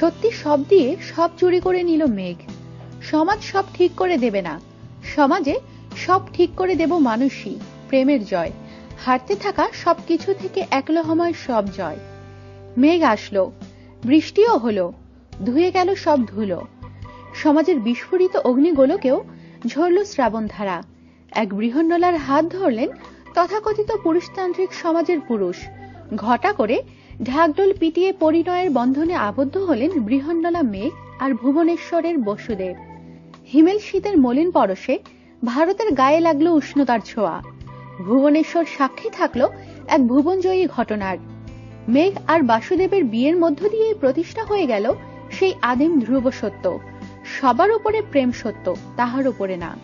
সত্যি সব দিয়ে সব চুরি করে নিল মেঘ। সমাজ সব ঠিক করে দেবে না। সমাজে সব ঠিক করে দেব মানুষই, প্রেমের জয়। হারতে থাকা সবকিছু থেকে একলহময় সব জয়। মেঘ আসলো, বৃষ্টিও হলো, ধুয়ে গেল সব ধুলো। সমাজের বিস্ফোরিত অগ্নিগোলকেও ঝরল শ্রাবণধারা। এক বৃহন্নলার হাত ধরলেন তথাকথিত পুরুষতান্ত্রিক সমাজের পুরুষ। ঘটা করে ঢাকডোল পিটিয়ে পরিণয়ের বন্ধনে আবদ্ধ হলেন বৃহন্নলা মেঘ আর ভুবনেশ্বরের বসুদেব। হিমেল শীতের মলিন পরশে ভারতের গায়ে লাগল উষ্ণতার ছোঁয়া। ভুবনেশ্বর সাক্ষী থাকল এক ভুবনজয়ী ঘটনার। মেঘ আর বাসুদেবের বিয়ের মধ্য দিয়ে প্রতিষ্ঠা হয়ে গেল সেই আদিম ধ্রুব সত্য। সবার উপরে প্রেম সত্য, তাহার উপরে না।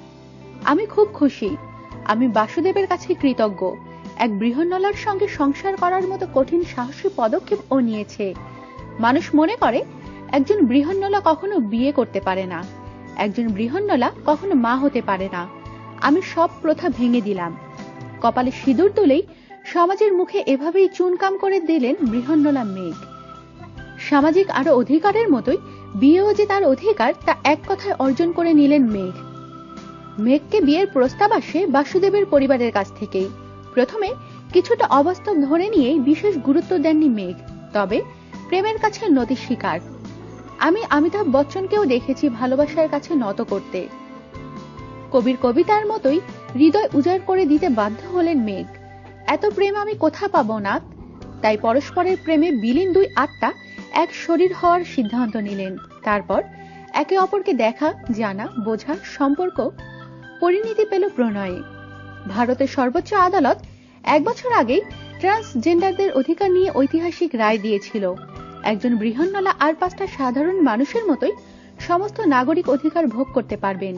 আমি খুব খুশি। আমি বাসুদেবের কাছে কৃতজ্ঞ। এক বৃহন্নলার সঙ্গে সংসার করার মতো কঠিন সাহসী পদক্ষেপ ও নিয়েছে। মানুষ মনে করে, একজন বৃহন্নলা কখনো বিয়ে করতে পারে না। একজন বৃহন্নলা কখনো মা হতে পারে না। আমি সব প্রথা ভেঙে দিলাম। কপালে সিঁদুর তুলেই সমাজের মুখে এভাবেই চুনকাম করে দিলেন বৃহন্নলা মেঘ। সামাজিক আরও অধিকারের মতোই বিয়েও যে তার অধিকার, তা এক কথায় অর্জন করে নিলেন মেঘ। মেঘকে বিয়ের প্রস্তাব আসে বাসুদেবের পরিবারের কাছ থেকেই। প্রথমে কিছুটা অবাস্তব ধরে নিয়েই বিশেষ গুরুত্ব দেননি মেঘ, তবে প্রেমের কাছে নতি স্বীকার। আমি অমিতাভ বচ্চনকেও দেখেছি ভালোবাসার কাছে নত করতে। কবির কবিতার মতোই হৃদয় উজাড় করে দিতে বাধ্য হলেন মেঘ। এত প্রেম আমি কোথা পাবো না তাই পরস্পরের প্রেমে বিলীন দুই আত্মা এক শরীর হওয়ার সিদ্ধান্ত নিলেন। তারপর একে অপরকে দেখা, জানা, বোঝা, সম্পর্ক, পরিণতি পেল প্রণয়ে। ভারতের সর্বোচ্চ আদালত এক বছর আগেই ট্রান্সজেন্ডারদের অধিকার নিয়ে ঐতিহাসিক রায় দিয়েছিল। একজন বৃহন্নলা আর পাঁচটা সাধারণ মানুষের মতোই সমস্ত নাগরিক অধিকার ভোগ করতে পারবেন।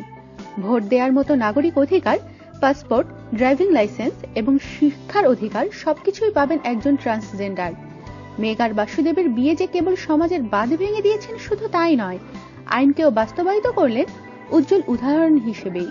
ভোট দেওয়ার মতো নাগরিক অধিকার, পাসপোর্ট, ড্রাইভিং লাইসেন্স এবং শিক্ষার অধিকার সবকিছুই পাবেন একজন ট্রান্সজেন্ডার। মেগার বাসুদেবের বিয়ে যে কেবল সমাজের বাদ ভেঙে দিয়েছেন শুধু তাই নয়, আইনকেও বাস্তবায়িত করলেন উজ্জ্বল উদাহরণ হিসেবেই।